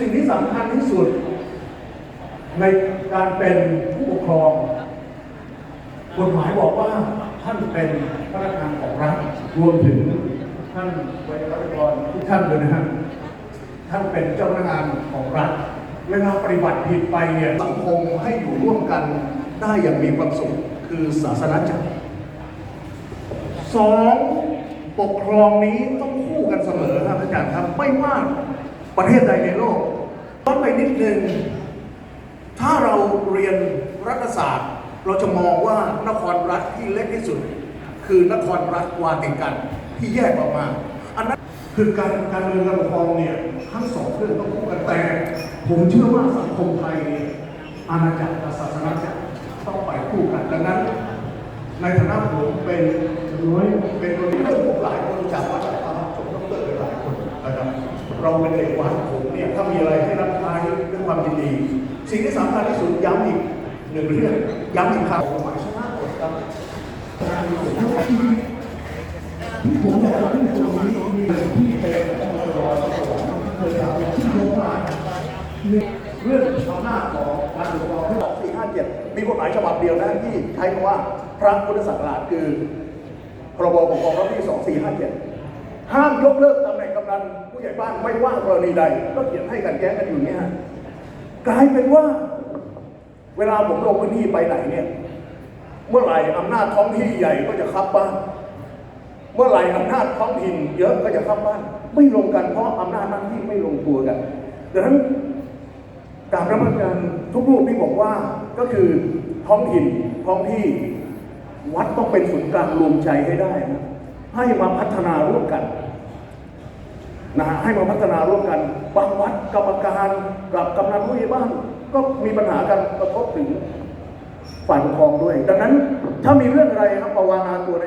สิ่งที่สำคัญที่สุด ในการเป็นผู้ปกครองกฎหมายบอกว่าท่านเป็นพนักงานของรัฐรวมถึงท่านวัยรัชกรทุกท่านเลยนะฮะท่านเป็นเจ้าพนักงานของรัฐเวลาปฏิบัติผิดไปเนี่ยสังคมให้อยู่ร่วมกันได้อย่างมีความสุขคือศาสนาจักรสองปกครองนี้ต้องคู่กันเสมอครับอาจารย์ครับ ไม่ว่า ประเทศใดในโลกต้องไปนิดนึง ถ้าเราเรียนรัฐศาสตร์ เราจะมองว่านครรัฐที่เล็กที่สุด คือนครรัฐวาติกันที่แยกออกมา อันนั้นคือการการเมืองการปกครองเนี่ยทั้งสองเรื่องต้องคู่กันแต่ ผมเชื่อว่าสังคมไทยเนี่ยอาณาจักรกับศาสนาจักรต้องไปคู่กันดังนั้น ในฐานะผมเป็นน้อยเป็นคนที่เพื่อนผมหลายคนจาก เราเป็นเด็กวัดผมเนี่ยถ้ามีอะไรให้รับใช้ด้วยความยินดี สิ่งที่สำคัญที่สุดย้ำอีกหนึ่งเรื่องย้ำอีกครั้งหมายชนะกดครับผมอยากจะพูดตรงนี้มีที่เป็นองค์กรเคยทำที่โยมาเรื่องอำนาจของการปกครองที่บอก4 5 7มีกฎหมายฉบับเดียวนะที่ใช้คำว่าพระพุทธศักราชคือพรบปกครองรัฐที่2457ห้ามยกเลิกตำแหน่งกำนันผู้ใหญ่บ้านไม่ว่ากรณีใด ก็เขียนให้กันแย้งกันอยู่เนี่ยกลายเป็นว่า เวลาผมลงพื้นที่ไปไหนเนี่ย เมื่อไหร่อำนาจท้องที่ใหญ่ก็จะคับบ้านเมื่อไหร่อำนาจท้องถิ่นเยอะก็จะคับบ้านไม่ลงกันเพราะอำนาจหน้าที่ไม่ลงตัวกันดังนั้นกราบนมัสการทุกรูปที่บอกว่าก็คือท้องถิ่นท้องที่วัดต้องเป็นศูนย์กลางรวมใจให้ได้นะให้มาพัฒนาร่วมกัน นะฮะให้มาพัฒนาร่วมกัน บางวัดกรรมการกับกำนันผู้ใหญ่บ้านก็มีปัญหากันกระทบถึงฝ่ายปกครองด้วย ดังนั้นถ้ามีเรื่องอะไรครับประวานาตัวใน